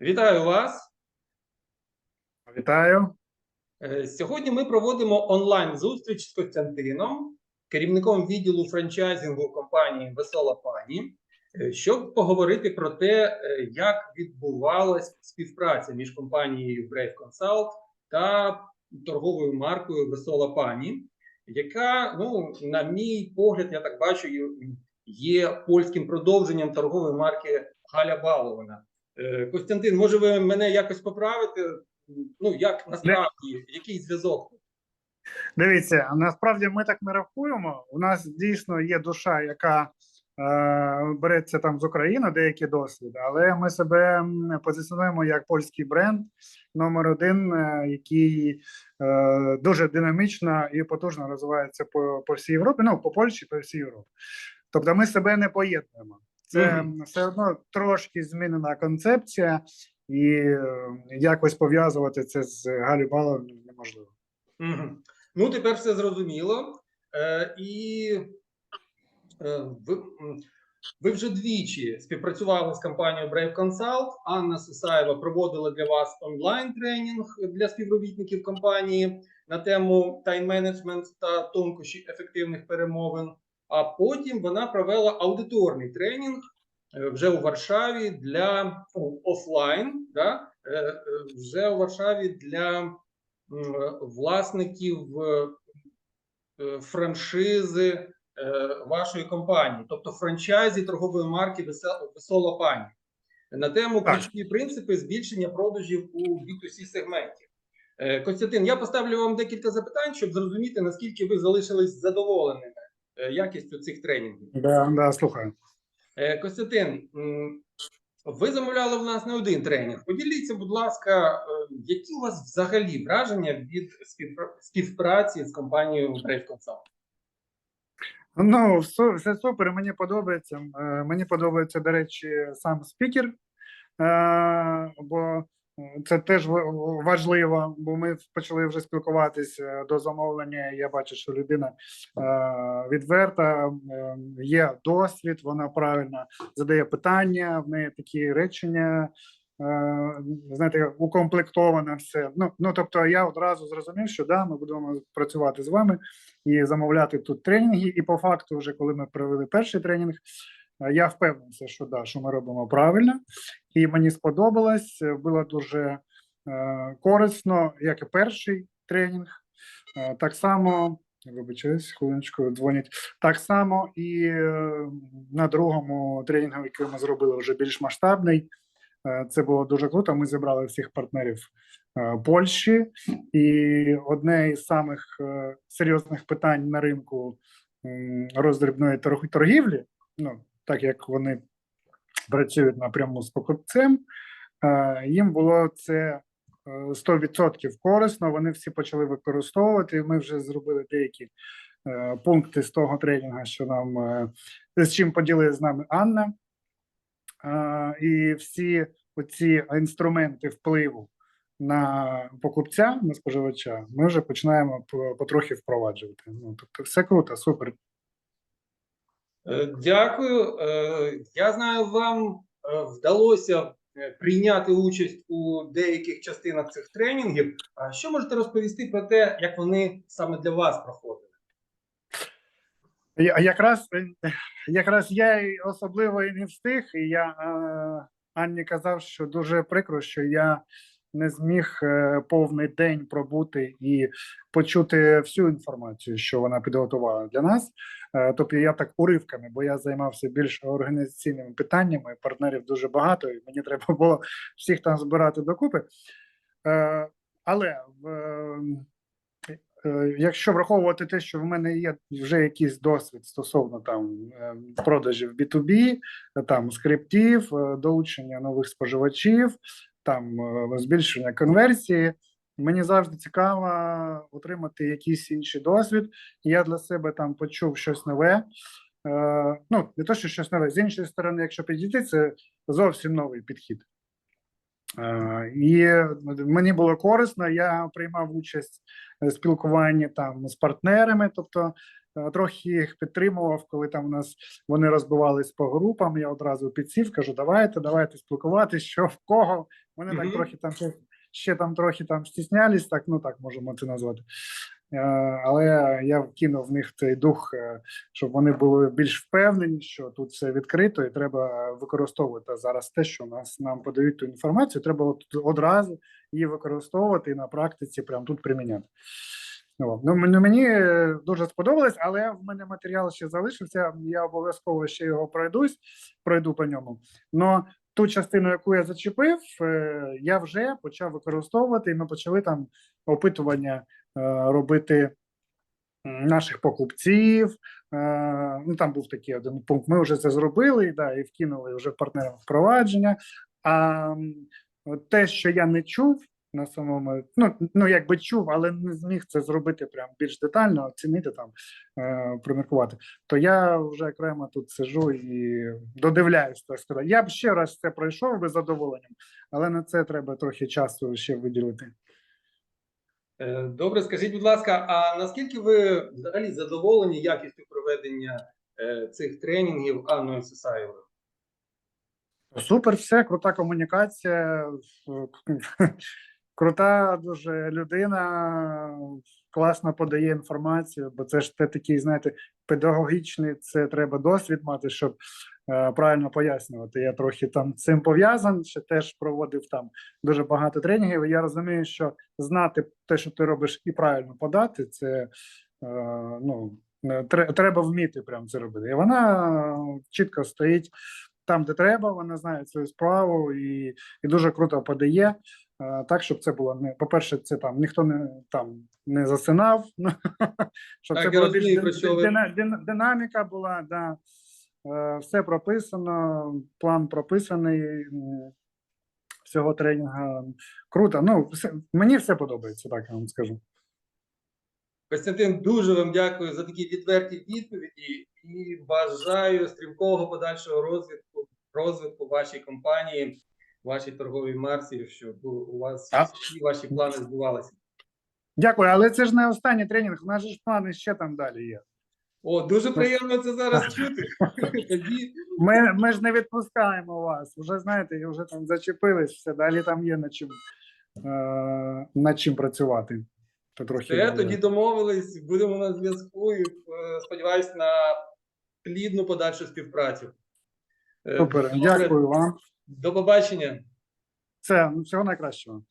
Вітаю вас. Вітаю. Е, Сьогодні ми проводимо онлайн-зустріч з Костянтином, керівником відділу франчайзингу компанії Весела Пані, е, щоб поговорити про те, е, як відбувалась співпраця між компанією Brave Consult та торговою маркою Весела Пані, яка, ну, на мій погляд, я так бачу, є- є польським продовженням торгової марки Галя Балована. Е, Костянтин, може ви мене якось поправите? Ну як насправді, який зв'язок? Дивіться, насправді ми так не рахуємо. У нас дійсно є душа, яка е, береться там з України, деякі досвід, але ми себе позиціонуємо як польський бренд номер один, е, який е, дуже динамічно і потужно розвивається по, по всій Європі. Ну по Польщі, по всій Європі. Тобто, ми себе не поєднуємо. Це все одно трошки змінена концепція, і е, якось пов'язувати це з Галю Баловною неможливо. Угу. Ну, тепер все зрозуміло. Е, і е, ви, ви вже двічі співпрацювали з компанією Brave Consult. Анна Сисаєва проводила для вас онлайн-тренінг для співробітників компанії на тему тайм-менеджмент та тонкощі ефективних перемовин. А потім вона провела аудиторний тренінг е, вже у Варшаві для офлайн, да? е, е, вже у Варшаві для власників франшизи вашої компанії, тобто франчайзі торгової марки «Весел- Весола Пані на тему ключові принципи збільшення продажів у B2C сегменті. Костянтин, я поставлю вам декілька запитань, щоб зрозуміти, наскільки ви залишились задоволеними якістю цих тренінгів. Да, да, слухаю. Е, Костянтин, ви замовляли в нас не один тренінг. Поділіться, будь ласка, е, які у вас взагалі враження від співпраці з компанією Brave Consult? Ну, все, супер, мені подобається. Е, Мені подобається, до речі, сам спікер, е, бо це теж важливо, бо ми почали вже спілкуватися до замовлення. Я бачу, що людина е, відверта, е, є досвід, вона правильно задає питання, в неї такі речення. е, Знаєте, укомплектовано все. Ну, ну тобто, я одразу зрозумів, що да, ми будемо працювати з вами і замовляти тут тренінги. І по факту, вже коли ми провели перший тренінг, я впевнився, що да, що ми робимо правильно, і мені сподобалось. е, Було дуже е, корисно, як і перший тренінг. Е, так само, вибачаюсь, хвилиночку дзвонять. Так само і на другому тренінгу, який ми зробили вже більш масштабний. Це було дуже круто. Ми зібрали всіх партнерів Польщі, і одне із самих серйозних питань на ринку роздрібної торг- торгівлі, ну так як вони працюють напряму з покупцем, е, їм було це е, 100% корисно. Вони всі почали використовувати. Ми вже зробили деякі е, пункти з того тренінгу, що нам е, з чим поділилася з нами Анна. Е, І всі оці інструменти впливу на покупця, на споживача, ми вже починаємо по- потрохи впроваджувати. Ну тобто, все круто, супер. Е, Дякую. Е, Я знаю, вам е, вдалося прийняти участь у деяких частинах цих тренінгів. А що можете розповісти про те, як вони саме для вас проходили? Якраз, якраз я особливо і не встиг, і я Анні казав, що дуже прикро, що я не зміг е, повний день пробути і почути всю інформацію, що вона підготувала для нас. Е, тобто я так уривками, бо я займався більш організаційними питаннями, партнерів дуже багато, і мені треба було всіх там збирати докупи. Е, але якщо враховувати те, що в мене є вже якийсь досвід стосовно там продажів B2B, е, там скриптів, долучення нових споживачів, там е, збільшення конверсії. Мені завжди цікаво отримати якийсь інший досвід. Я для себе там почув щось нове. Е, ну, не то, що щось нове. З іншої сторони, якщо підійти, це зовсім новий підхід. Е, І мені було корисно, я приймав участь в спілкуванні там з партнерами, тобто трохи їх підтримував, коли там у нас вони розбивались по групам. Я одразу підсів, кажу, давайте, давайте спілкуватись, що в кого. Вони так трохи там ще, ще там трохи там стіснялись, так ну так можемо це назвати. Е, Але я вкинув в них цей дух, е, щоб вони були більш впевнені, що тут все відкрито, і треба використовувати зараз те, що нас нам подають ту інформацію. Треба от одразу її використовувати і на практиці, прямо тут приміняти. Ну, ну, мені е, дуже сподобалось, але в мене матеріал ще залишився. Я обов'язково ще його пройдусь, пройду по ньому. Но ту частину, яку я зачепив, е, я вже почав використовувати, і ми почали там опитування е, робити наших покупців. Ну там був такий один пункт. Ми вже це зробили, да, і вкинули вже партнерам впровадження. А те, що я не чув на самому, ну, ну якби чув, але не зміг це зробити прям більш детально, оцінити там, е, приміркувати, то я вже окремо тут сижу і додивляюсь, так сказати. Я б ще раз це пройшов би з задоволенням, але на це треба трохи часу ще виділити. Е, Добре, скажіть, будь ласка, а наскільки ви взагалі задоволені якістю проведення е, цих тренінгів Анною Сисаєвою? Супер, все, крута комунікація, крута дуже людина, класно подає інформацію, бо це ж те такий, знаєте, педагогічний, це треба досвід мати, щоб е, правильно пояснювати. Я трохи там цим пов'язан, ще теж проводив там дуже багато тренінгів. Я розумію, що знати те, що ти робиш, і правильно подати, це е, ну, е, треба вміти прям це робити. І вона чітко стоїть там, де треба, вона знає свою справу і, і дуже круто подає. Е, Так, щоб це було не по-перше, це там ніхто не там не засинав, щоб Так, це була більш динаміка була, да. Е, все прописано, план прописаний всього тренінгу. Круто. Ну, все, мені все подобається, так я вам скажу. Костянтин, дуже вам дякую за такі відверті відповіді і бажаю стрімкого подальшого розвитку, розвитку вашій компанії, вашій торговій марці, щоб у вас А. всі ваші плани збувалися. Дякую, але це ж не останній тренінг, у нас же ж плани ще там далі є. О, дуже приємно це зараз чути. Тоді Ми, ми ж не відпускаємо вас. Вже знаєте, вже там зачепились, все далі там є над чим, е, над чим працювати. То трохи все, тоді домовились, будемо на зв'язку і е, сподіваюся на плідну подальшу співпрацю. Е, Супер, дякую вам. До побачення. Все, всього найкращого.